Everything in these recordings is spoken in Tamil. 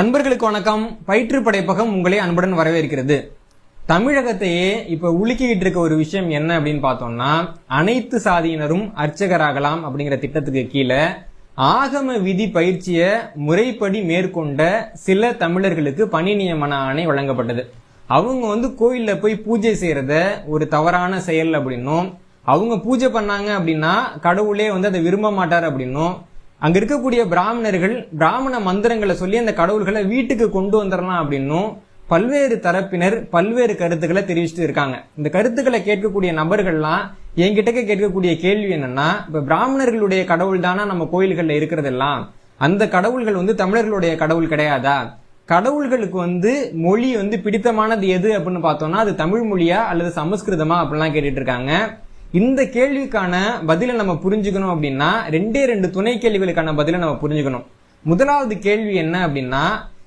நண்பர்களுக்கு வணக்கம். பயிற்று படைப்பகம் உங்களை அன்புடன் வரவேற்கிறது. தமிழகத்தையே இப்ப உலுக்கிக்கிட்டு இருக்க ஒரு விஷயம் என்ன அப்படின்னு பார்த்தோம்னா அனைத்து சாதியினரும் அர்ச்சகராகலாம் அப்படிங்கிற திட்டத்துக்கு கீழே ஆகம விதி பயிற்சியை முறைப்படி மேற்கொண்ட சில தமிழர்களுக்கு பணி நியமன ஆணை வழங்கப்பட்டது. அவங்க வந்து கோயில்ல போய் பூஜை செய்யறத ஒரு தவறான செயல் அப்படின்னும் அவங்க பூஜை பண்ணாங்க அப்படின்னா கடவுளே வந்து அதை விரும்ப மாட்டார் அப்படின்னும் அங்க இருக்கக்கூடிய பிராமணர்கள் பிராமண மந்திரங்களை சொல்லி அந்த கடவுள்களை வீட்டுக்கு கொண்டு வந்துடலாம் அப்படின்னும் பல்வேறு தரப்பினர் பல்வேறு கருத்துக்களை தெரிவிச்சுட்டு இருக்காங்க. இந்த கருத்துக்களை கேட்கக்கூடிய நபர்கள்லாம் என்கிட்ட கேட்கக்கூடிய கேள்வி என்னன்னா இப்ப பிராமணர்களுடைய கடவுள் தானா நம்ம கோயில்கள்ல இருக்கிறதெல்லாம்? அந்த கடவுள்கள் வந்து தமிழர்களுடைய கடவுள் கிடையாதா? கடவுள்களுக்கு வந்து மொழி வந்து பிடித்தமானது எது அப்படின்னு பார்த்தோம்னா அது தமிழ் மொழியா அல்லது சமஸ்கிருதமா அப்படிலாம் கேட்டுட்டு இருக்காங்க. இந்த கேள்விக்கான பதிலை நம்ம புரிஞ்சுக்கணும் அப்படின்னா ரெண்டே ரெண்டு துணை கேள்விகளுக்கான பதிலை நம்ம புரிஞ்சுக்கணும். முதலாவது கேள்வி என்ன அப்படின்னா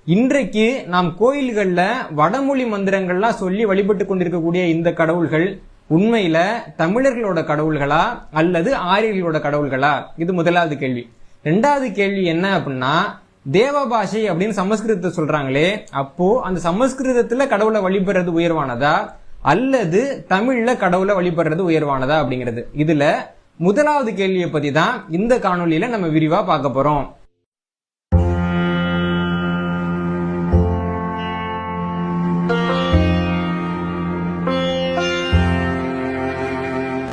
இன்றைக்கு நாம் கோயில்களில் வடமொழி மந்திரங்கள்லாம் சொல்லி வழிபட்டு கொண்டிருக்கக்கூடிய இந்த கடவுள்கள் உண்மையில தமிழர்களோட கடவுள்களா அல்லது ஆரியர்களோட கடவுள்களா? இது முதலாவது கேள்வி. ரெண்டாவது கேள்வி என்ன அப்படின்னா தேவ பாஷை அப்படின்னு சமஸ்கிருதத்தை சொல்றாங்களே அப்போ அந்த சமஸ்கிருதத்துல கடவுளை வழிபடுறது உயர்வானதா? அல்லது தமிழ்ல கடவுளை வழிபடுறது உயர்வானதா அப்படிங்கிறது. இதுல முதலாவது கேள்வியை பத்தி தான் இந்த காணொளியில நம்ம விரிவா பார்க்க போறோம்.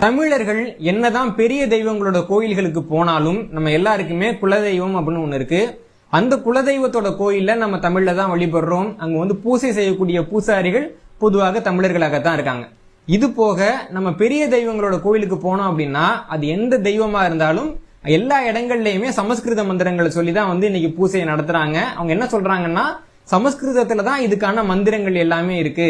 தமிழர்கள் என்னதான் பெரிய தெய்வங்களோட கோயில்களுக்கு போனாலும் நம்ம எல்லாருக்குமே குலதெய்வம் அப்படின்னு ஒண்ணு இருக்கு. அந்த குலதெய்வத்தோட கோயில்ல நம்ம தமிழ்ல தான் வழிபடுறோம். அங்க வந்து பூசை செய்யக்கூடிய பூசாரிகள் பொதுவாக தமிழர்களாகத்தான் இருக்காங்க. இது போக நம்ம பெரிய தெய்வங்களோட கோயிலுக்கு போனோம் அப்படின்னா அது எந்த தெய்வமா இருந்தாலும் எல்லா இடங்கள்லயுமே சமஸ்கிருத மந்திரங்களை சொல்லி தான் வந்து இன்னைக்கு பூசையை நடத்துறாங்க. அவங்க என்ன சொல்றாங்கன்னா சமஸ்கிருதத்துல தான் இதுக்கான மந்திரங்கள் எல்லாமே இருக்கு.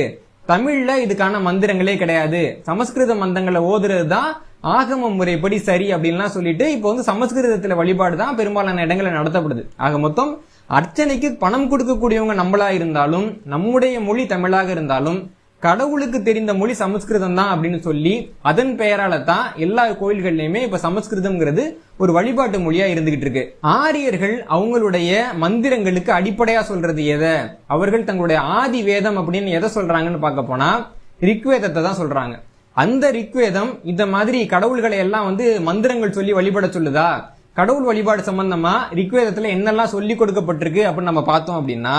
தமிழ்ல இதுக்கான மந்திரங்களே கிடையாது. சமஸ்கிருத மந்திரங்களை ஓதுறது தான் ஆகம முறைப்படி சரி அப்படின்லாம் சொல்லிட்டு இப்போ வந்து சமஸ்கிருதத்துல வழிபாடு தான் பெரும்பாலான இடங்களில் நடத்தப்படுது. ஆக மொத்தம் அர்ச்சனைக்கு பணம் கொடுக்கக்கூடியவங்க நம்மளா இருந்தாலும் நம்முடைய மொழி தமிழாக இருந்தாலும் கடவுளுக்கு தெரிந்த மொழி சமஸ்கிருதம் தான் அப்படின்னு சொல்லி அதன் பெயரால தான் எல்லா கோயில்கள்லயுமே இப்ப சமஸ்கிருதம்ங்கிறது ஒரு வழிபாட்டு மொழியா இருந்துகிட்டு இருக்கு. ஆரியர்கள் அவங்களுடைய மந்திரங்களுக்கு அடிப்படையா சொல்றது எதை? அவர்கள் தங்களுடைய ஆதி வேதம் அப்படின்னு எதை சொல்றாங்கன்னு பார்க்க போனா ரிக்வேதத்தை தான் சொல்றாங்க. அந்த ரிக்வேதம் இந்த மாதிரி கடவுள்களை எல்லாம் வந்து மந்திரங்கள் சொல்லி வழிபட சொல்லுதா? கடவுள் வழிபாடு சம்பந்தமா ரிக்வேதத்துல என்னெல்லாம் சொல்லி கொடுக்கப்பட்டிருக்கு அப்படின்னு நம்ம பார்த்தோம் அப்படின்னா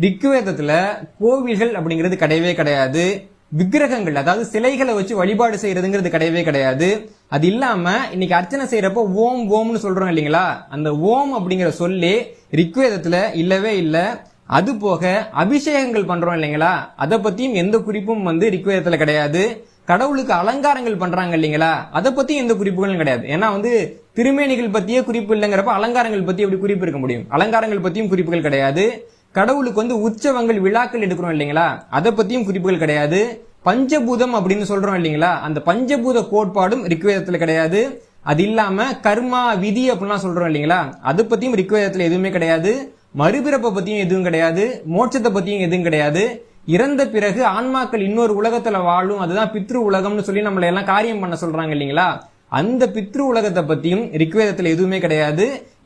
ரிக்வேதத்துல கோவில்கள் அப்படிங்கிறது கிடையவே கிடையாது. விக்கிரகங்கள் அதாவது சிலைகளை வச்சு வழிபாடு செய்யறதுங்கிறது கிடையவே கிடையாது. அது இல்லாம இன்னைக்கு அர்ச்சனை செய்யறப்போ ஓம் ஓம்னு சொல்றோம் இல்லைங்களா? அந்த ஓம் அப்படிங்கிற சொல்லி ரிக்வேதத்துல இல்லவே இல்லை. அது போக அபிஷேகங்கள் பண்றோம் இல்லைங்களா? அதை பத்தியும் எந்த குறிப்பும் வந்து ரிக்வேதத்துல கிடையாது. கடவுளுக்கு அலங்காரங்கள் பண்றாங்க இல்லைங்களா? அதை பத்தி எந்த குறிப்புகளும் கிடையாது. ஏன்னா வந்து திருமேனிகள் பத்தியே குறிப்பு இல்லைங்கிறப்ப அலங்காரங்கள் பத்தி எப்படி குறிப்பு இருக்க முடியும்? அலங்காரங்கள் பத்தியும் குறிப்புகள் கிடையாது. கடவுளுக்கு வந்து உற்சவங்கள் விழாக்கள் எடுக்கிறோம் இல்லைங்களா? அதை பத்தியும் குறிப்புகள் கிடையாது. பஞ்சபூதம் அப்படின்னு சொல்றோம் இல்லைங்களா? அந்த பஞ்சபூத கோட்பாடும் ரிக்வேதத்துல கிடையாது. அது இல்லாம கர்மா விதி அப்படிலாம் சொல்றோம் இல்லைங்களா? அதை பத்தியும் ரிக்வேதத்துல எதுவுமே கிடையாது. மறுபிறப்பை பத்தியும் எதுவும் கிடையாது. மோட்சத்தை பத்தியும் எதுவும் கிடையாது. இறந்த பிறகு ஆன்மாக்கள் இன்னொரு உலகத்துல வாழும். அதுதான் பித்ரு உலகம்னு சொல்லி நம்மளை எல்லாம் காரியம் பண்ண சொல்றாங்க இல்லைங்களா? அந்த பித்ரு உலகத்தை பத்தியும் ரிக்வேதத்துல எதுவுமே கிடையாது.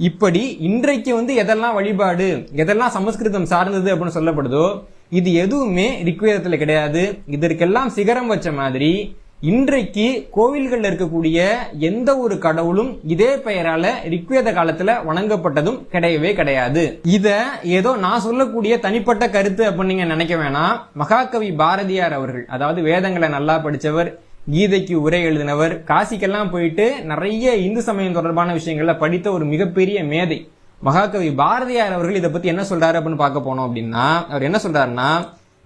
இப்படி இன்றைக்கு வந்து எதெல்லாம் வழிபாடு எதெல்லாம் சமஸ்கிருதம் சார்ந்தது அப்படின்னு சொல்லப்படுதோ இது எதுவுமே ரிக்வேதத்துல கிடையாது. இதற்கெல்லாம் சிகரம் வச்ச மாதிரி இன்றைக்கு கோவில்களில் இருக்கக்கூடிய எந்த ஒரு கடவுளும் இதே பெயரால ரிக்வேத காலத்துல வணங்கப்பட்டதும் கிடையவே கிடையாது. இத ஏதோ நான் சொல்லக்கூடிய தனிப்பட்ட கருத்து அப்படின்னு நீங்க நினைக்க வேணாம். மகாகவி பாரதியார் அவர்கள் அதாவது வேதங்களை நல்லா படிச்சவர் கீதைக்கு உரை எழுதினவர். காசிக்கெல்லாம் போயிட்டு நிறைய இந்து சமயம் தொடர்பான விஷயங்கள்ல படித்த ஒரு மிகப்பெரிய மேதை மகாகவி பாரதியார் அவர்கள் இதை பத்தி என்ன சொல்றாரு அப்படின்னு பார்க்க போனோம் அப்படின்னா அவர் என்ன சொல்றாருன்னா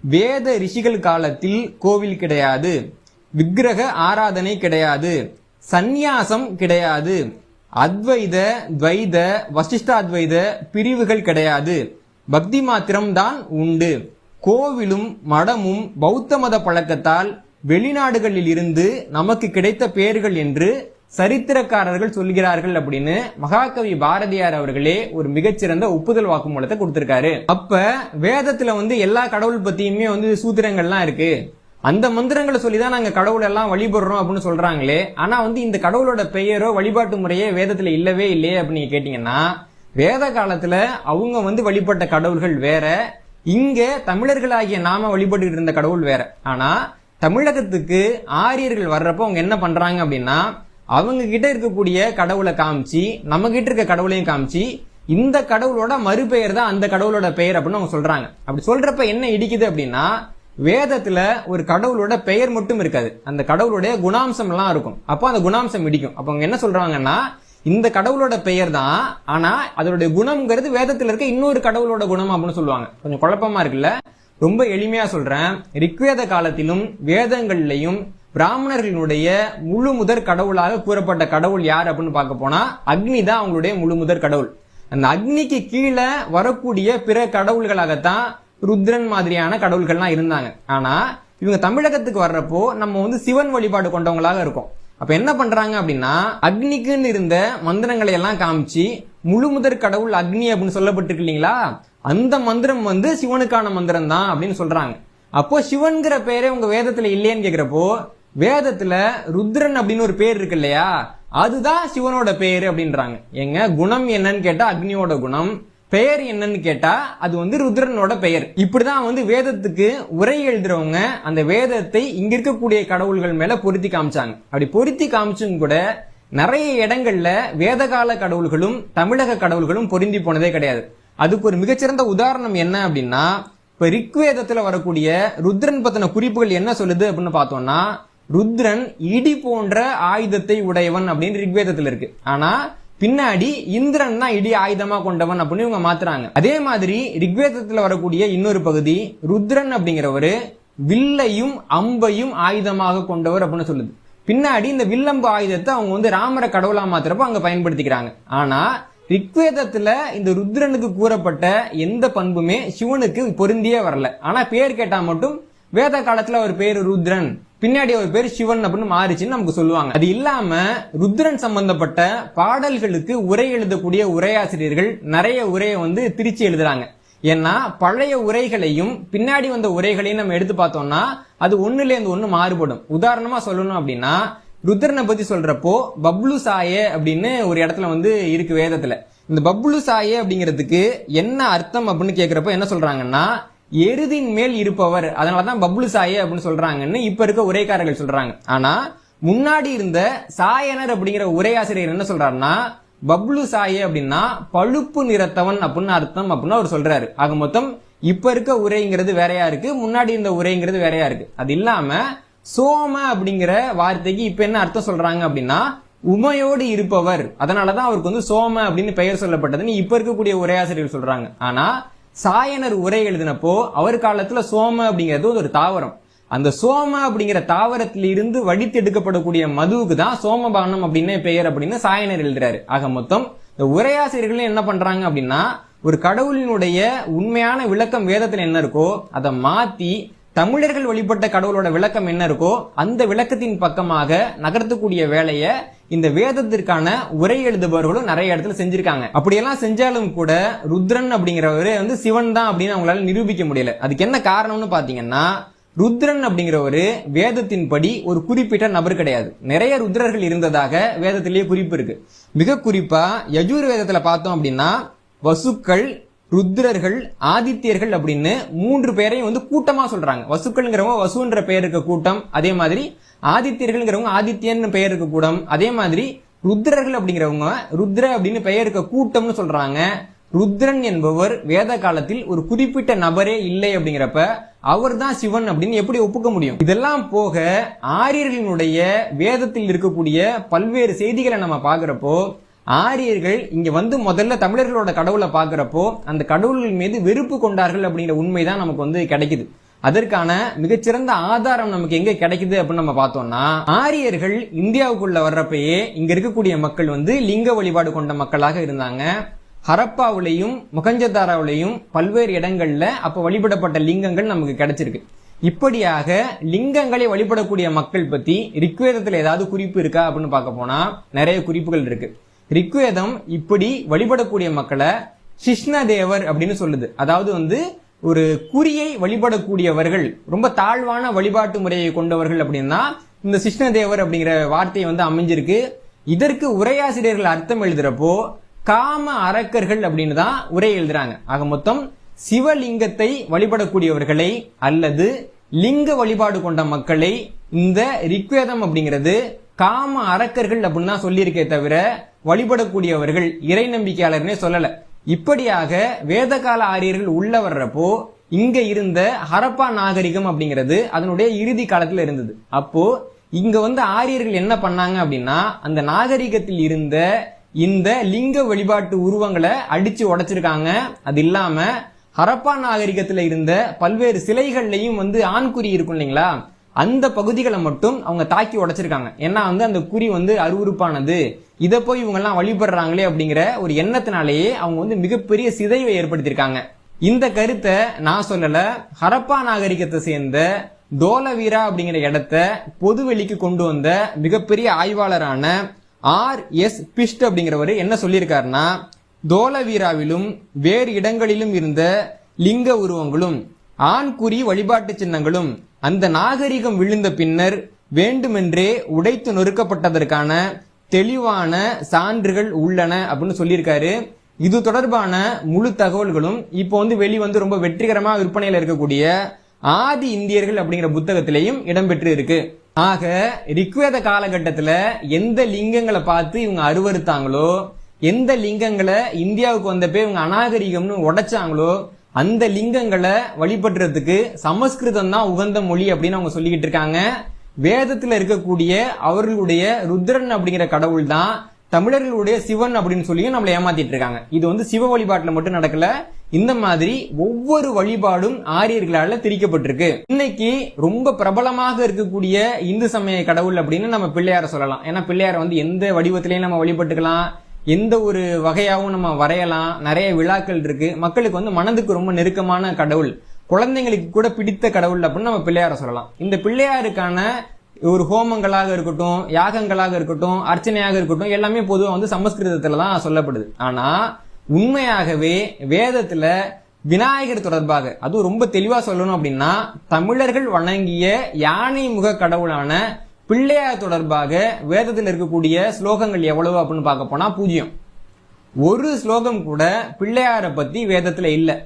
வேத ரிஷிகள் காலத்தில் கோவில் கிடையாது விக்கிரக ஆராதனை கிடையாது சந்நியாசம் கிடையாது அத்வைத துவைத வசிஷ்டாத்வைத பிரிவுகள் கிடையாது பக்தி மாத்திரம் தான் உண்டு. கோவிலும் மடமும் பௌத்த மத பழக்கத்தால் வெளிநாடுகளில் இருந்து நமக்கு கிடைத்த பெயர்கள் என்று சரித்திரக்காரர்கள் சொல்கிறார்கள் அப்படின்னு மகாகவி பாரதியார் அவர்களே ஒரு மிகச்சிறந்த ஒப்புதல் வாக்குமூலத்தை கொடுத்திருக்காரு. அப்ப வேதத்துல வந்து எல்லா கடவுள் பத்தியுமே வந்து சூத்திரங்கள்லாம் இருக்கு. அந்த மந்திரங்களை சொல்லி தான் நாங்க கடவுள் எல்லாம் வழிபடுறோம் அப்படின்னு சொல்றாங்களே. ஆனா வந்து இந்த கடவுளோட பெயரோ வழிபாட்டு முறையே வேதத்துல இல்லவே இல்லையே அப்படின்னு கேட்டீங்கன்னா வேத காலத்துல அவங்க வந்து வழிபட்ட கடவுள்கள் வேற இங்க தமிழர்களாகிய நாம வழிபட்டு இருந்த கடவுள் வேற. ஆனா தமிழகத்துக்கு ஆரியர்கள் வர்றப்போ அவங்க என்ன பண்றாங்க அப்படின்னா அவங்க கிட்ட இருக்கக்கூடிய கடவுளை காமிச்சு நம்ம கிட்ட இருக்க கடவுளையும் காமிச்சு இந்த கடவுளோட மறுபெயர் தான் அந்த கடவுளோட பெயர் அப்படின்னு அவங்க சொல்றாங்க. அப்படி சொல்றப்ப என்ன இடிக்குது அப்படின்னா வேதத்துல ஒரு கடவுளோட பெயர் மட்டும் இருக்காது. அந்த கடவுளுடைய குணாம்சம் எல்லாம் இருக்கும். அப்போ அந்த குணாம்சம் இடிக்கும். அப்போ அவங்க என்ன சொல்றாங்கன்னா இந்த கடவுளோட பெயர் தான் ஆனா அதனுடைய குணம்ங்கிறது வேதத்துல இருக்க இன்னொரு கடவுளோட குணம் அப்படின்னு சொல்லுவாங்க. கொஞ்சம் குழப்பமா இருக்குல்ல? ரொம்ப எளிமையா சொல்றேன். ரிக்வேத காலத்திலும் வேதங்கள்லையும் பிராமணர்களுடைய முழு முதற் கடவுளாக கூறப்பட்ட கடவுள் யார் அப்படின்னு பார்க்க போனா அக்னி தான் அவங்களுடைய முழு முதற் கடவுள். அந்த அக்னிக்கு கீழே வரக்கூடிய பிற கடவுள்களாகத்தான் ருத்ரன் மாதிரியான கடவுள்கள்லாம் இருந்தாங்க. ஆனா இவங்க தமிழகத்துக்கு வர்றப்போ நம்ம வந்து சிவன் வழிபாடு கொண்டவங்களாக இருக்கும். அப்ப என்ன பண்றாங்க அப்படின்னா அக்னிக்குன்னு இருந்த மந்திரங்களை எல்லாம் காமிச்சு முழு முதற் கடவுள் அக்னி அப்படின்னு சொல்லப்பட்டிருக்கு இல்லைங்களா? அந்த மந்திரம் வந்து சிவனுக்கான மந்திரம் தான் அப்படின்னு சொல்றாங்க. அப்போ சிவன்கிற பேரே உங்க வேதத்துல இல்லையேன்னு கேக்குறப்போ வேதத்துல ருத்ரன் அப்படின்னு ஒரு பேர் இருக்கு இல்லையா? அதுதான் சிவனோட பேரு அப்படின்றாங்க. எங்க குணம் என்னன்னு கேட்டா அக்னியோட குணம் பெயர் என்னன்னு கேட்டா அது வந்து ருத்ரனோட பெயர். இப்படிதான் வந்து வேதத்துக்கு உரை எழுதுறவங்க அந்த வேதத்தை இங்க இருக்கக்கூடிய கடவுள்கள் மேல பொருத்தி காமிச்சாங்க. அப்படி பொருத்தி காமிச்சும் கூட நிறைய இடங்கள்ல வேதகால கடவுள்களும் தமிழக கடவுள்களும் பொருந்தி போனதே கிடையாது. அதுக்கு ஒரு மிகச்சிறந்த உதாரணம் என்ன அப்படின்னா இப்ப ரிக்வேதத்துல வரக்கூடிய ருத்ரன் பத்தின குறிப்புகள் என்ன சொல்லுது அப்படின்னு பார்த்தோம்னா ருத்ரன் இடி போன்ற ஆயுதத்தை உடையவன் அப்படின்னு ரிக்வேதத்துல இருக்கு. ஆனா பின்னாடி இந்திரன் தான் இடி ஆயுதமா கொண்டவன் அப்படின்னு இவங்க மாத்துறாங்க. அதே மாதிரி ரிக்வேதத்துல வரக்கூடிய இன்னொரு பகுதி ருத்ரன் அப்படிங்கிறவரு வில்லையும் அம்பையும் ஆயுதமாக கொண்டவர் அப்படின்னு சொல்லுது. பின்னாடி இந்த வில்லம்பு ஆயுதத்தை அவங்க வந்து ராமரை கடவுளா மாத்துறப்ப அங்க பயன்படுத்திக்கிறாங்க. ஆனா ரிக்வேதத்துல இந்த ருத்ரனுக்கு கூறப்பட்ட எந்த பண்புமே சிவனுக்கு பொருந்தியே வரல. ஆனா பேர் கேட்டா மட்டும் வேத காலத்துல ஒரு பேர் ருத்ரன் பின்னாடி ஒரு பேர் சிவன் அப்படின்னு மாறிச்சுன்னு நமக்கு சொல்லுவாங்க. அது இல்லாம ருத்ரன் சம்பந்தப்பட்ட பாடல்களுக்கு உரை எழுதக்கூடிய உரையாசிரியர்கள் நிறைய உரையை வந்து திருச்சி எழுதுறாங்க. ஏன்னா பழைய உரைகளையும் பின்னாடி வந்த உரைகளையும் நம்ம எடுத்து பார்த்தோம்னா அது ஒண்ணுல இருந்து ஒண்ணு மாறுபடும். உதாரணமா சொல்லணும் அப்படின்னா ருத்ரனை பத்தி சொல்றப்போ பப்ளு சாயே அப்படின்னு ஒரு இடத்துல வந்து இருக்கு வேதத்துல. இந்த பப்ளு சாயே அப்படிங்கிறதுக்கு என்ன அர்த்தம் அப்படின்னு கேக்குறப்ப என்ன சொல்றாங்கன்னா எருதின் மேல் இருப்பவர் அதனாலதான் பப்ளு சாயே அப்படின்னு சொல்றாங்கன்னு இப்ப இருக்க உரைக்காரர்கள் சொல்றாங்க. ஆனா முன்னாடி இருந்த சாயனர் அப்படிங்கிற உரையாசிரியர் என்ன சொல்றாருன்னா பப்ளு சாயே அப்படின்னா பழுப்பு நிறத்தவன் அப்படின்னு அர்த்தம் அப்படின்னு அவர் சொல்றாரு. ஆக மொத்தம் இப்ப இருக்க உரைங்கிறது வேறையா இருக்கு முன்னாடி இருந்த உரைங்கிறது வேறையா இருக்கு. அது இல்லாம சோம அப்படிங்கிற வார்த்தைக்கு இப்ப என்ன அர்த்தம் சொல்றாங்க அப்படின்னா உமையோடு இருப்பவர். அதனாலதான் அவருக்கு வந்து சோம அப்படின்னு பெயர் சொல்லப்பட்டதுன்னு இப்ப இருக்கக்கூடிய உரையாசிரியர் சொல்றாங்க. ஆனா சாயனர் உரை எழுதினப்போ அவர் காலத்துல சோம அப்படிங்கிறது ஒரு தாவரம். அந்த சோம அப்படிங்கிற தாவரத்தில் இருந்து வடித்து எடுக்கப்படக்கூடிய மதுவுக்கு தான் சோமபானம் அப்படின்னு பெயர் அப்படின்னு சாயனர் எழுதுறாரு. ஆக மொத்தம் இந்த உரையாசிரியர்கள் என்ன பண்றாங்க அப்படின்னா ஒரு கடவுளினுடைய உண்மையான விளக்கம் வேதத்துல என்ன இருக்கோ அதை மாத்தி தமிழர்கள் வழிபட்ட கடவுளோட விளக்கம் என்ன இருக்கோ அந்த விளக்கத்தின் பக்கமாக நகர்த்தக்கூடிய வேலையை இந்த வேதத்திற்கான உரை எழுதுபவர்களும் நிறைய இடத்துல செஞ்சிருக்காங்க. அப்படியெல்லாம் செஞ்சாலும் கூட ருத்ரன் அப்படிங்கிறவரு வந்து சிவன் தான் அப்படின்னு அவங்களால நிரூபிக்க முடியல. அதுக்கு என்ன காரணம்னு பாத்தீங்கன்னா ருத்ரன் அப்படிங்கிறவரு வேதத்தின்படி ஒரு குறிப்பிட்ட நபர் கிடையாது. நிறைய ருத்ரர்கள் இருந்ததாக வேதத்திலேயே குறிப்பு இருக்கு. மிக குறிப்பா யஜூர் வேதத்துல பார்த்தோம் அப்படின்னா வசுக்கள் ருத்ரர்கள் ஆதித்யர்கள் அப்படின்னு மூன்று பேரையும் வந்து கூட்டமா சொல்றாங்க. வசுக்கள்ங்கிறவங்க வசுன்ற பெயர் இருக்க கூட்டம் அதே மாதிரி ஆதித்யர்கள்ங்கிறவங்க ஆதித்யன் பெயர் இருக்க கூட்டம் அதே மாதிரி ருத்ரர்கள் அப்படிங்கிறவங்க ருத்ர அப்படின்னு பெயர் இருக்க கூட்டம்னு சொல்றாங்க. ருத்ரன் என்பவர் வேத காலத்தில் ஒரு குறிப்பிட்ட நபரே இல்லை அப்படிங்கிறப்ப அவர் தான் சிவன் அப்படின்னு எப்படி ஒப்புக்க முடியும்? இதெல்லாம் போக ஆரியர்களினுடைய வேதத்தில் இருக்கக்கூடிய பல்வேறு செய்திகளை நம்ம பாக்குறப்போ ஆரியர்கள் இங்க வந்து முதல்ல தமிழர்களோட கடவுளை பாக்குறப்போ அந்த கடவுள்கள் மீது வெறுப்பு கொண்டார்கள் அப்படிங்கிற உண்மைதான் நமக்கு வந்து கிடைக்குது. அதற்கான மிகச்சிறந்த ஆதாரம் நமக்கு எங்க கிடைக்குது அப்படின்னு நம்ம பார்த்தோம்னா ஆரியர்கள் இந்தியாவுக்குள்ள வர்றப்பயே இங்க இருக்கக்கூடிய மக்கள் வந்து லிங்க வழிபாடு கொண்ட மக்களாக இருந்தாங்க. ஹரப்பாவிலையும் முகஞ்சதாராவிலையும் பல்வேறு இடங்கள்ல அப்ப வழிபடப்பட்ட லிங்கங்கள் நமக்கு கிடைச்சிருக்கு. இப்படியாக லிங்கங்களை வழிபடக்கூடிய மக்கள் பத்தி ரிக்வேதத்துல ஏதாவது குறிப்பு இருக்கா அப்படின்னு பார்க்க போனா நிறைய குறிப்புகள் இருக்கு. ரிக்வேதம் இப்படி வழிபடக்கூடிய மக்களை சிஷ்ணதேவர் அப்படின்னு சொல்லுது. அதாவது வந்து ஒரு குறியை வழிபடக்கூடியவர்கள் ரொம்ப தாழ்வான வழிபாட்டு முறையை கொண்டவர்கள் அப்படின்னா இந்த சிஷ்ணதேவர் அப்படிங்கிற வார்த்தை வந்து அமைஞ்சிருக்கு. இதற்கு உரையாசிரியர்கள் அர்த்தம் எழுதுறப்போ காம அரக்கர்கள் அப்படின்னு தான் உரை எழுதுறாங்க. ஆக மொத்தம் சிவலிங்கத்தை வழிபடக்கூடியவர்களை அல்லது லிங்க வழிபாடு கொண்ட மக்களை இந்த ரிக்வேதம் அப்படிங்கிறது காம அரக்கர்கள் அப்படின்னு தான் சொல்லியிருக்கே தவிர வழிபடக்கூடியவர்கள் இறை நம்பிக்கையாளர்னே சொல்லல. இப்படியாக வேதகால ஆரியர்கள் உள்ள வர்றப்போ இங்க இருந்த ஹரப்பா நாகரிகம் அப்படிங்கிறது அதனுடைய இறுதி காலத்துல இருந்தது. அப்போ இங்க வந்து ஆரியர்கள் என்ன பண்ணாங்க அப்படின்னா அந்த நாகரிகத்தில் இருந்த இந்த லிங்க வழிபாட்டு உருவங்களை அடிச்சு உடைச்சிருக்காங்க. அது இல்லாம ஹரப்பா நாகரிகத்துல இருந்த பல்வேறு சிலைகள்லையும் வந்து ஆண்குறி இருக்கும் இல்லைங்களா? அந்த பகுதிகளை மட்டும் அவங்க தாக்கி உடைச்சிருக்காங்க. ஏன்னா வந்து அந்த குறி வந்து அருவருப்பானது. இதை போய் இவங்கெல்லாம் வழிபடுறாங்களே அப்படிங்கிற ஒரு எண்ணத்தினாலேயே அவங்க வந்து மிகப்பெரிய சிதைவை ஏற்படுத்தியிருக்காங்க. இந்த கருத்தை நான் சொல்லல ஹரப்பா நாகரிகத்தை சேர்ந்த தோலவீரா அப்படிங்கிற இடத்த பொதுவெளிக்கு கொண்டு வந்த மிகப்பெரிய ஆய்வாளரான ஆர் எஸ் பிஸ்ட் அப்படிங்கிறவர் என்ன சொல்லியிருக்காருன்னா தோலவீராவிலும் வேறு இடங்களிலும் இருந்த லிங்க உருவங்களும் ஆண்குறி வழிபாட்டு சின்னங்களும் அந்த நாகரிகம் விழுந்த பின்னர் வேண்டுமென்றே உடைத்து நொறுக்கப்பட்டதற்கான தெளிவான சான்றுகள் உள்ளன அப்படின்னு சொல்லியிருக்காரு. இது தொடர்பான முழு தகவல்களும் இப்போ வந்து வெளிவந்து ரொம்ப வெற்றிகரமாக விற்பனையில் இருக்கக்கூடிய ஆதி இந்தியர்கள் அப்படிங்கிற புத்தகத்திலையும் இடம்பெற்று இருக்கு ஆக ரிக்வேத காலகட்டத்தில் எந்த லிங்கங்களை பார்த்து இவங்க அருவறுத்தாங்களோ எந்த லிங்கங்களை இந்தியாவுக்கு வந்தப்பே இவங்க அநாகரிகம்னு உடைச்சாங்களோ அந்த லிங்கங்களை வழிபடுறதுக்கு சமஸ்கிருதம் தான் உகந்த மொழி அப்படின்னு அவங்க சொல்லிக்கிட்டு இருக்காங்க. வேதத்துல இருக்கக்கூடிய அவர்களுடைய ருத்ரன் அப்படிங்கிற கடவுள் தான் தமிழர்களுடைய சிவன் அப்படின்னு சொல்லியும் நம்மளை ஏமாத்திட்டு இருக்காங்க. இது வந்து சிவ வழிபாட்டுல மட்டும் நடக்கல. இந்த மாதிரி ஒவ்வொரு வழிபாடும் ஆரியர்களால திரிக்கப்பட்டிருக்கு. இன்னைக்கு ரொம்ப பிரபலமாக இருக்கக்கூடிய இந்து சமய கடவுள் அப்படின்னு நம்ம பிள்ளையார சொல்லலாம். ஏன்னா பிள்ளையார வந்து எந்த வடிவத்திலையும் நம்ம வழிபட்டுக்கலாம். எந்த ஒரு வகையாகவும் நம்ம வரையலாம். நிறைய விழாக்கள் இருக்கு. மக்களுக்கு வந்து மனதுக்கு ரொம்ப நெருக்கமான கடவுள். குழந்தைங்களுக்கு கூட பிடித்த கடவுள் அப்படின்னு நம்ம பிள்ளையார சொல்லலாம். இந்த பிள்ளையாருக்கான ஒரு ஹோமங்களாக இருக்கட்டும் யாகங்களாக இருக்கட்டும் அர்ச்சனையாக இருக்கட்டும் எல்லாமே பொதுவாக வந்து சமஸ்கிருதத்துல தான் சொல்லப்படுது. ஆனா உண்மையாகவே வேதத்துல விநாயகர் தொடர்பாக அதுவும் ரொம்ப தெளிவா சொல்லணும் அப்படின்னா தமிழர்கள் வணங்கிய யானை முக கடவுளான பிள்ளையார் தொடர்பாக வேதத்தில் இருக்கக்கூடிய ஸ்லோகங்கள் எவ்வளவு அப்படின்னு பார்க்க போனா பூஜ்ஜியம். ஒரு ஸ்லோகம் கூட பிள்ளையாரை பத்தி வேதத்துல இல்லை.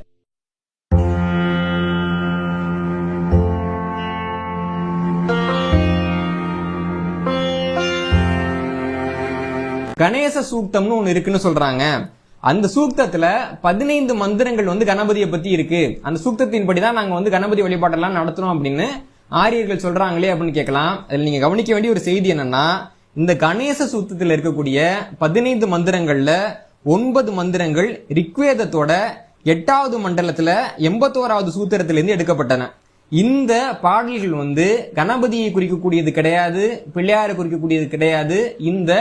கணேச சூக்தம்னு ஒன்று இருக்குன்னு சொல்றாங்க. அந்த சூக்தத்துல பதினைந்து மந்திரங்கள் வந்து கணபதியை பத்தி இருக்கு. அந்த சூக்தத்தின் தான் நாங்க வந்து கணபதி வழிபாட்டெல்லாம் நடத்துறோம் அப்படின்னு ஆரியர்கள் சொல்றாங்களே அப்படின்னு கேட்கலாம். அதுல நீங்க கவனிக்க வேண்டிய ஒரு செய்தி என்னன்னா இந்த கணேச சூத்தத்தில் இருக்கக்கூடிய பதினைந்து மந்திரங்கள்ல ஒன்பது மந்திரங்கள் ரிக்வேதத்தோட எட்டாவது மண்டலத்துல எண்பத்தோராவது சூத்திரத்திலிருந்து எடுக்கப்பட்டன. இந்த பாடல்கள் வந்து கணபதியை குறிக்கக்கூடியது கிடையாது பிள்ளையாரை குறிக்கக்கூடியது கிடையாது. இந்த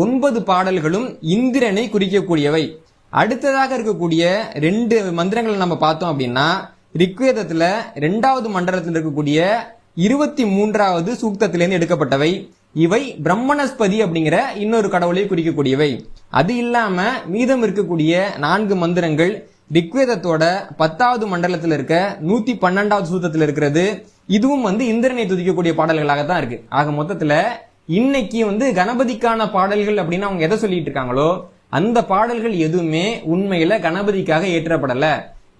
ஒன்பது பாடல்களும் இந்திரனை குறிக்கக்கூடியவை. அடுத்ததாக இருக்கக்கூடிய ரெண்டு மந்திரங்களை நம்ம பார்த்தோம் அப்படின்னா ரிக்வேதத்துல ரெண்டாவது மண்டலத்தில் இருக்கக்கூடிய இருபத்தி மூன்றாவது சூக்தத்திலிருந்து எடுக்கப்பட்டவை. இவை பிரம்மணஸ்பதி அப்படிங்கிற இன்னொரு கடவுளை குறிக்கக்கூடியவை. அது இல்லாம மீதம் இருக்கக்கூடிய நான்கு மந்திரங்கள் ரிக்வேதத்தோட பத்தாவது மண்டலத்தில் இருக்க நூத்தி பன்னெண்டாவது சூத்தத்தில் இருக்கிறது. இதுவும் வந்து இந்திரனை துதிக்கக்கூடிய பாடல்களாக தான் இருக்கு. ஆக மொத்தத்துல இன்னைக்கு வந்து கணபதிக்கான பாடல்கள் அப்படின்னு அவங்க எதை சொல்லிட்டு இருக்காங்களோ அந்த பாடல்கள் எதுவுமே உண்மையில கணபதிக்காக ஏற்றப்படல.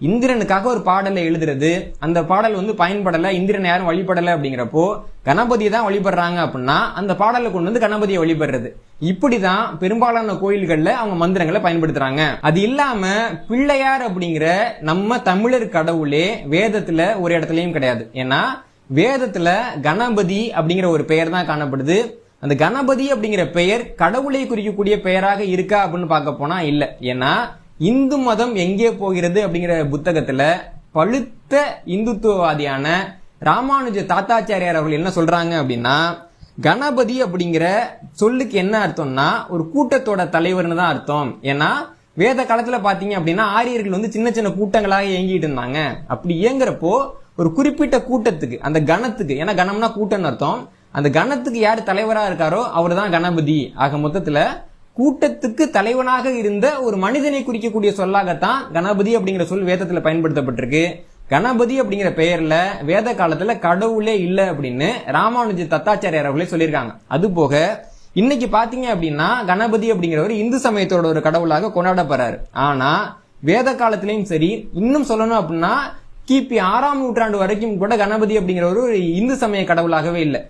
இந்திரனுக்காக ஒரு பாடலை எழுதுறது அந்த பாடல் வந்து பயன்படல இந்திரன் யாரும் வழிபடல அப்படிங்கிறப்போ கணபதி தான் வழிபடுறாங்க அப்படின்னா அந்த பாடலை கொண்டு வந்து கணபதியை வழிபடுறது. இப்படிதான் பெரும்பாலான கோயில்கள்ல அவங்க மந்திரங்களை பயன்படுத்துறாங்க. அது இல்லாம பிள்ளையார் அப்படிங்கிற நம்ம தமிழர் கடவுளே வேதத்துல ஒரு இடத்துலயும் கிடையாது. ஏன்னா வேதத்துல கணபதி அப்படிங்கிற ஒரு பெயர் தான் காணப்படுது. அந்த கணபதி அப்படிங்கிற பெயர் கடவுளை குறிக்கக்கூடிய பெயராக இருக்கா அப்படின்னு பார்க்க போனா இல்ல. ஏன்னா இந்து மதம் எங்கே போகிறது அப்படிங்கிற புத்தகத்துல பழுத்த இந்துத்துவவாதியான ராமானுஜ தாத்தாச்சாரியார் அவர்கள் என்ன சொல்றாங்க அப்படின்னா கணபதி அப்படிங்கிற சொல்லுக்கு என்ன அர்த்தம்னா ஒரு கூட்டத்தோட தலைவர்னு தான் அர்த்தம். ஏன்னா வேத காலத்துல பாத்தீங்க அப்படின்னா ஆரியர்கள் வந்து சின்ன சின்ன கூட்டங்களாக இயங்கிட்டு இருந்தாங்க. அப்படி இயங்குறப்போ ஒரு குறிப்பிட்ட கூட்டத்துக்கு அந்த கணத்துக்கு ஏன்னா கணம்னா கூட்டம்னு அர்த்தம். அந்த கணத்துக்கு யார் தலைவராக இருக்காரோ அவர் தான் கணபதி. ஆக மொத்தத்தில் கூட்டத்துக்கு தலைவனாக இருந்த ஒரு மனிதனை குறிக்கக்கூடிய சொல்லாகத்தான் கணபதி அப்படிங்கிற சொல் வேதத்தில் பயன்படுத்தப்பட்டிருக்கு. கணபதி அப்படிங்கிற பெயர்ல வேத காலத்துல கடவுளே இல்லை அப்படின்னு ராமானுஜ தத்தாச்சாரியார் அவர்களே சொல்லியிருக்காங்க. அது போக இன்னைக்கு பாத்தீங்க அப்படின்னா கணபதி அப்படிங்கிறவர் இந்து சமயத்தோட ஒரு கடவுளாக கொண்டாடப்படுறாரு. ஆனா வேத காலத்திலையும் சரி இன்னும் சொல்லணும் அப்படின்னா கிபி ஆறாம் நூற்றாண்டு வரைக்கும் கூட கணபதி அப்படிங்கிறவர் ஒரு இந்து சமய கடவுளாகவே இல்லை.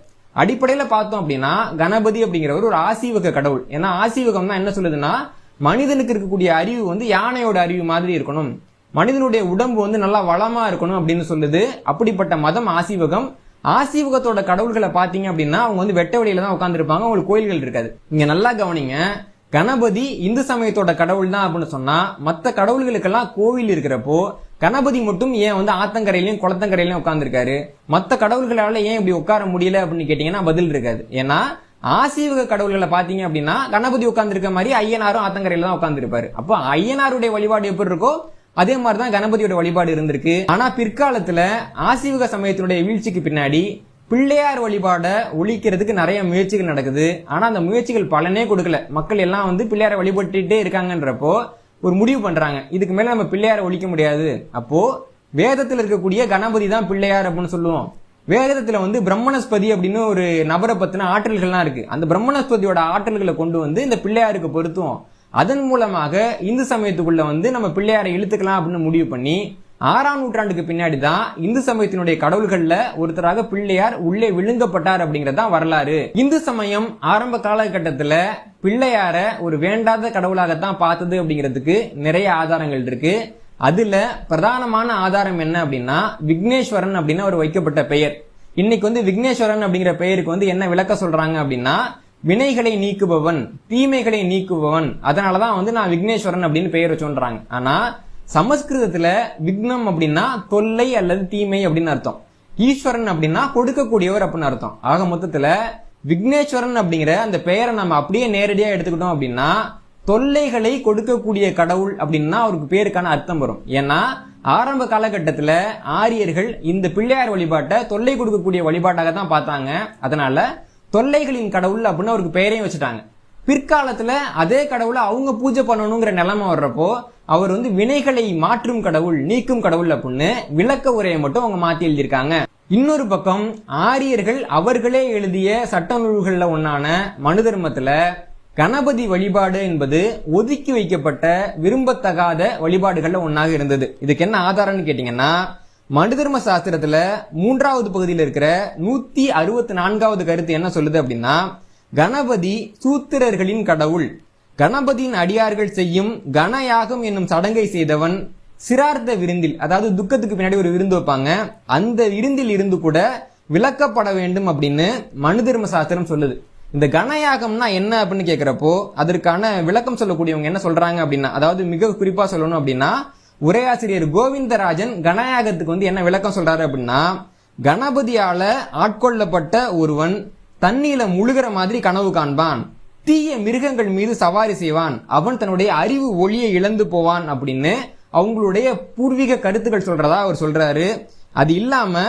அடிப்படையில பார்த்தோம் அப்படின்னா கணபதி அப்படிங்கிறவர் ஒரு ஆசீவக கடவுள். ஏன்னா ஆசீவகம் தான் என்ன சொல்லுதுன்னா மனிதனுக்கு இருக்கக்கூடிய அறிவு வந்து யானையோட அறிவு மாதிரி இருக்கணும். மனிதனுடைய உடம்பு வந்து நல்லா வளமா இருக்கணும் அப்படின்னு சொல்லுது. அப்படிப்பட்ட மதம் ஆசீவகம். ஆசீவகத்தோட கடவுள்களை பாத்தீங்க அப்படின்னா அவங்க வந்து வெட்ட வெளியில தான் உட்காந்துருப்பாங்க அவங்களுக்கு கோயில்கள் இருக்காது. இங்க நல்லா கவனிங்க. கணபதி இந்து சமயத்தோட கடவுள் தான் அப்படின்னு சொன்னா மற்ற கடவுள்களுக்கெல்லாம் கோவில் இருக்கிறப்போ கணபதி மட்டும் ஏன் வந்து ஆத்தங்கரையிலையும் குளத்தங்கரையிலையும் உட்கார்ந்துருக்காரு? மற்ற கடவுள்களால ஏன் இப்படி உட்கார முடியல அப்படின்னு கேட்டீங்கன்னா பதில் இருக்காது. ஏன்னா ஆசீவக கடவுள்களை பாத்தீங்க அப்படின்னா கணபதி உட்கார்ந்துருக்க மாதிரி ஐயனாரும் ஆத்தங்கரையில தான் உட்கார்ந்துருப்பாரு. அப்போ ஐயனாருடைய வழிபாடு எப்படி இருக்கோ அதே மாதிரிதான் கணபதியோட வழிபாடு இருந்திருக்கு. ஆனா பிற்காலத்துல ஆசீவக சமயத்தினுடைய வீழ்ச்சிக்கு பின்னாடி பிள்ளையார் வழிபாட ஒழிக்கிறதுக்கு நிறைய முயற்சிகள் நடக்குது. ஆனா அந்த முயற்சிகள் பலனே கொடுக்கல. மக்கள் எல்லாம் வந்து பிள்ளையாரை வழிபட்டுட்டே இருக்காங்கன்றப்போ ஒரு முடிவு பண்றாங்க. இதுக்கு மேல நம்ம பிள்ளையாரை ஒழிக்க முடியாது. அப்போ வேதத்தில் இருக்கக்கூடிய கணபதி தான் பிள்ளையார் அப்படின்னு சொல்லுவோம். வேதத்துல வந்து பிரம்மணஸ்பதி அப்படின்னு ஒரு நபரை பத்தின ஆற்றல்கள்லாம் இருக்கு. அந்த பிரம்மணஸ்பதியோட ஆற்றல்களை கொண்டு வந்து இந்த பிள்ளையாருக்கு பொருத்துவோம். அதன் மூலமாக இந்து சமயத்துக்குள்ள வந்து நம்ம பிள்ளையாரை இழுத்துக்கலாம் அப்படின்னு முடிவு பண்ணி ஆறாம் நூற்றாண்டுக்கு பின்னாடி தான் இந்து சமயத்தினுடைய கடவுள்கள்ல ஒருத்தராக பிள்ளையார் உள்ளே விழுங்கப்பட்டார் அப்படிங்கிறது தான் வரலாறு. இந்து சமயம் ஆரம்ப காலகட்டத்துல பிள்ளையார ஒரு வேண்டாத கடவுளாகத்தான் பார்த்தது அப்படிங்கிறதுக்கு நிறைய ஆதாரங்கள் இருக்கு. அதுல பிரதானமான ஆதாரம் என்ன அப்படின்னா விக்னேஸ்வரன் அப்படின்னு அவர் வைக்கப்பட்ட பெயர். இன்னைக்கு வந்து விக்னேஸ்வரன் அப்படிங்கிற பெயருக்கு வந்து என்ன விளக்க சொல்றாங்க அப்படின்னா வினைகளை நீக்குபவன் தீமைகளை நீக்குபவன். அதனாலதான் வந்து நான் விக்னேஸ்வரன் அப்படின்னு பெயர் வச்சோன்றாங்க ஆனா சமஸ்கிருதத்துல விக்னம் அப்படின்னா தொல்லை அல்லது தீமை அப்படின்னு அர்த்தம். ஈஸ்வரன் அப்படின்னா கொடுக்கக்கூடியவர் அப்படின்னு அர்த்தம். ஆக மொத்தத்துல விக்னேஸ்வரன் அப்படிங்கிற அந்த பெயரை நம்ம அப்படியே நேரடியா எடுத்துக்கிட்டோம் அப்படின்னா தொல்லைகளை கொடுக்கக்கூடிய கடவுள் அப்படின்னா அவருக்கு பேருக்கான அர்த்தம் வரும். ஏன்னா ஆரம்ப காலகட்டத்துல ஆரியர்கள் இந்த பிள்ளையார் வழிபாட்டை தொல்லை கொடுக்கக்கூடிய வழிபாட்டாக தான் பார்த்தாங்க. அதனால தொல்லைகளின் கடவுள் அப்படின்னு அவருக்கு பெயரையும் வச்சுட்டாங்க. பிற்காலத்துல அதே கடவுளை அவங்க பூஜை பண்ணணுங்கிற நிலைமை வர்றப்போ அவர் வந்து வினைகளை மாற்றும் கடவுள் நீக்கும் கடவுள் அப்படின்னு விளக்க உரையை மட்டும் அவங்க மாத்தி எழுதியிருக்காங்க. இன்னொரு பக்கம் ஆரியர்கள் அவர்களே எழுதிய சட்ட நூல்களில் ஒன்றான மனு தர்மத்தில் கணபதி வழிபாடு என்பது ஒதுக்கி வைக்கப்பட்ட விரும்பத்தகாத வழிபாடுகளில் ஒன்றாக இருந்தது. இதுக்கு என்ன ஆதாரம்னு கேட்டிங்கன்னா மனு தர்ம சாஸ்திரத்தில் மூன்றாவது பகுதியில் இருக்கிற நூற்றி அறுபத்தி நான்காவது கருத்து என்ன சொல்லுது அப்படின்னா கணபதி சூத்திரர்களின் கடவுள். கணபதியின் அடியார்கள் செய்யும் கணயாகம் என்னும் சடங்கை செய்தவன் சிரார்த்த விருந்தில் அதாவது துக்கத்துக்கு பின்னாடி ஒரு விருந்து வைப்பாங்க. அந்த விருந்தில் இருந்து கூட விளக்கப்பட வேண்டும் அப்படின்னு மனு தர்ம சாஸ்திரம் சொல்லுது. இந்த கணயாகம்னா என்ன அப்படின்னு கேட்கிறப்போ அதற்கான விளக்கம் சொல்லக்கூடியவங்க என்ன சொல்றாங்க அப்படின்னா அதாவது மிக குறிப்பா சொல்லணும் அப்படின்னா உரையாசிரியர் கோவிந்தராஜன் கணயாகத்துக்கு வந்து என்ன விளக்கம் சொல்றாரு அப்படின்னா கணபதியால ஆட்கொள்ளப்பட்ட ஒருவன் தண்ணியில முழுகிற மாதிரி கனவு காண்பான். தீய மிருகங்கள் மீது சவாரி செய்வான். அவன் தன்னுடைய அறிவு ஒளியை இழந்து போவான் அப்படின்னு அவங்களுடைய பூர்வீக கருத்துக்கள் சொல்றதா அவர் சொல்றாரு. அது இல்லாம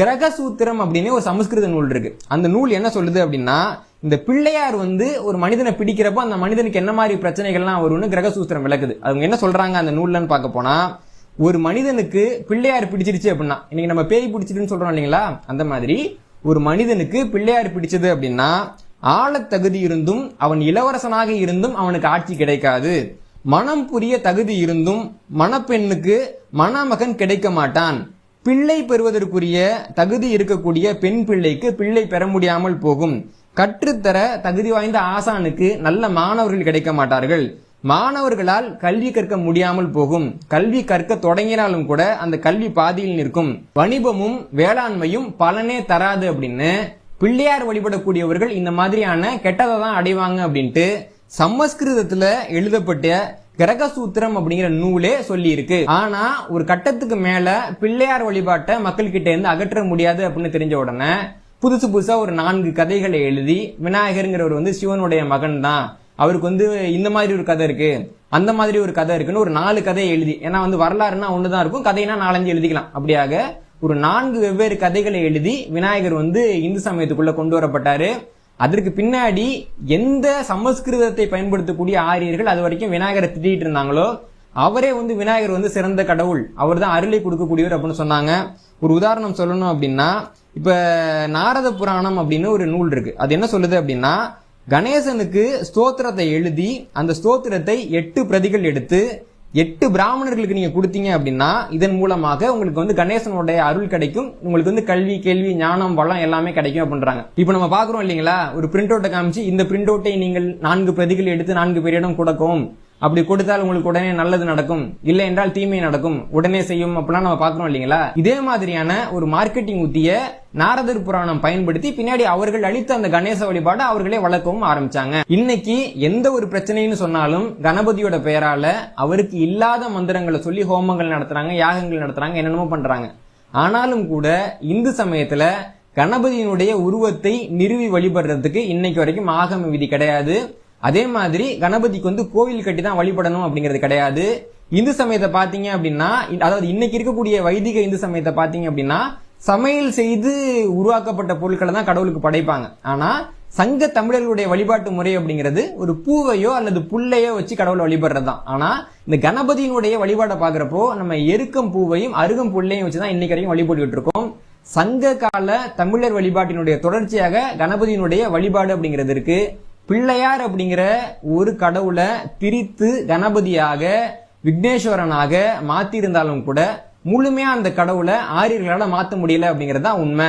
கிரகசூத்திரம் அப்படின்னு ஒரு சமஸ்கிருத நூல் இருக்கு. அந்த நூல் என்ன சொல்லுது அப்படின்னா இந்த பிள்ளையார் வந்து ஒரு மனிதனை பிடிக்கிறப்போ அந்த மனிதனுக்கு என்ன மாதிரி பிரச்சனைகள்லாம் வரும்னு கிரகசூத்திரம் விளக்குது. அவங்க என்ன சொல்றாங்க அந்த நூல்லன்னு பார்க்க போனா ஒரு மனிதனுக்கு பிள்ளையார் பிடிச்சிருச்சு அப்படின்னா இன்னைக்கு நம்ம பேய் பிடிச்சிருன்னு சொல்றோம் இல்லைங்களா? அந்த மாதிரி ஒரு மனிதனுக்கு பிள்ளையார் பிடிச்சது அப்படின்னா ஆழத்தகுதி இருந்தும் அவன் இளவரசனாக இருந்தும் அவனுக்கு ஆட்சி கிடைக்காது. மனம் புரிய தகுதி இருந்தும் மணப்பெண்ணுக்கு மணமகன் கிடைக்க மாட்டான். பிள்ளை பெறுவதற்குரிய தகுதி இருக்கக்கூடிய பெண் பிள்ளைக்கு பிள்ளை பெற முடியாமல் போகும். கற்றுத்தர தகுதி வாய்ந்த ஆசானுக்கு நல்ல மாணவர்கள் கிடைக்க மாட்டார்கள். மாணவர்களால் கல்வி கற்க முடியாமல் போகும் கல்வி கற்க தொடங்கினாலும் கூட அந்த கல்வி பாதியில் நிற்கும். வணிபமும் வேளாண்மையும் பலனே தராது அப்படின்னு பிள்ளையார் வழிபடக்கூடியவர்கள் இந்த மாதிரியான கெட்டதை தான் அடைவாங்க அப்படின்ட்டு சமஸ்கிருதத்துல எழுதப்பட்ட கிரகசூத்திரம் அப்படிங்கிற நூலே சொல்லி இருக்கு ஆனா ஒரு கட்டத்துக்கு மேல பிள்ளையார் வழிபாட்டை மக்கள் கிட்ட இருந்து அகற்ற முடியாது அப்படின்னு தெரிஞ்ச உடனே புதுசு புதுசா ஒரு நான்கு கதைகளை எழுதி விநாயகருங்கிறவர் வந்து சிவனுடைய மகன் தான் அவருக்கு வந்து இந்த மாதிரி ஒரு கதை இருக்கு அந்த மாதிரி ஒரு கதை இருக்குன்னு ஒரு நாலு கதையை எழுதி. ஏன்னா வந்து வரலாறுனா ஒண்ணுதான் இருக்கும். கதைனா நாலஞ்சு எழுதிக்கலாம். அப்படியாக ஒரு நான்கு வெவ்வேறு கதைகளை எழுதி விநாயகர் வந்து இந்து சமயத்துக்குள்ள கொண்டு வரப்பட்டாரு. அதற்கு பின்னாடி எந்த சமஸ்கிருதத்தை பயன்படுத்தக்கூடிய ஆரியர்கள் அது வரைக்கும் விநாயகரை திட்டிட்டு இருந்தாங்களோ அவரே வந்து விநாயகர் வந்து சிறந்த கடவுள். அவர் தான் அருளை கொடுக்கக்கூடியவர் அப்படின்னு சொன்னாங்க. ஒரு உதாரணம் சொல்லணும் அப்படின்னா இப்ப நாரத புராணம் அப்படின்னு ஒரு நூல் இருக்கு. அது என்ன சொல்லுது அப்படின்னா கணேசனுக்கு ஸ்தோத்திரத்தை எழுதி அந்த ஸ்தோத்திரத்தை எட்டு பிரதிகள் எடுத்து எட்டு பிராமணர்களுக்கு நீங்க கொடுத்தீங்க அப்படின்னா இதன் மூலமாக உங்களுக்கு வந்து கணேசனுடைய அருள் கிடைக்கும் உங்களுக்கு வந்து கல்வி கேள்வி ஞானம் வளம் எல்லாமே கிடைக்கும் அப்படின்றாங்க. இப்போ நம்ம பாக்குறோம் இல்லைங்களா? ஒரு பிரிண்ட் அவுட்டை காமிச்சு இந்த பிரிண்ட் அவுட்டை நீங்கள் நான்கு பிரதிகள் எடுத்து நான்கு பேரிடம் கொடுக்கும். அப்படி கொடுத்தால் உங்களுக்கு உடனே நல்லது நடக்கும். இல்லை என்றால் தீமை நடக்கும். உடனே செய்யும் அப்படிலாம் நம்ம பாக்குறோம் இல்லைங்களா? இதே மாதிரியான ஒரு மார்க்கெட்டிங் உத்திய நாரதர் புராணம் பயன்படுத்தி பின்னாடி அவர்கள் அளித்த அந்த கணேச வழிபாடு அவர்களே வளர்க்கவும் ஆரம்பிச்சாங்க. இன்னைக்கு எந்த ஒரு பிரச்சனைன்னு சொன்னாலும் கணபதியோட பெயரால அவருக்கு இல்லாத மந்திரங்களை சொல்லி ஹோமங்கள் நடத்துறாங்க யாகங்கள் நடத்துறாங்க என்னென்னமோ பண்றாங்க. ஆனாலும் கூட இந்து சமயத்துல கணபதியினுடைய உருவத்தை நிறுவி வழிபடுறதுக்கு இன்னைக்கு வரைக்கும் ஆகம விதி கிடையாது. அதே மாதிரி கணபதிக்கு வந்து கோவில் கட்டி தான் வழிபடணும் அப்படிங்கிறது கிடையாது. இந்து சமயத்தை பாத்தீங்க அப்படின்னா அதாவது இன்னைக்கு இருக்கக்கூடிய வைதிக இந்து சமயத்தை பாத்தீங்க அப்படின்னா சமையல் செய்து உருவாக்கப்பட்ட பொருட்களை தான் கடவுளுக்கு படைப்பாங்க. ஆனா சங்க தமிழர்களுடைய வழிபாட்டு முறை அப்படிங்கிறது ஒரு பூவையோ அல்லது புல்லையோ வச்சு கடவுளை வழிபடுறது தான் ஆனா இந்த கணபதியினுடைய வழிபாடை பாக்குறப்போ நம்ம எருக்கம் பூவையும் அருகம் புல்லையும் வச்சு தான் இன்னைக்கு வரைக்கும் வழிபட்டுக்கிட்டு இருக்கோம். சங்க கால தமிழர் வழிபாட்டினுடைய தொடர்ச்சியாக கணபதியினுடைய வழிபாடு அப்படிங்கிறது இருக்கு. பிள்ளையார் அப்படிங்கிற ஒரு கடவுளை பிரித்து கணபதியாக விக்னேஸ்வரனாக மாத்தி இருந்தாலும் கூட முழுமையா அந்த கடவுளை ஆரியர்களால மாற்ற முடியல அப்படிங்கிறது தான் உண்மை.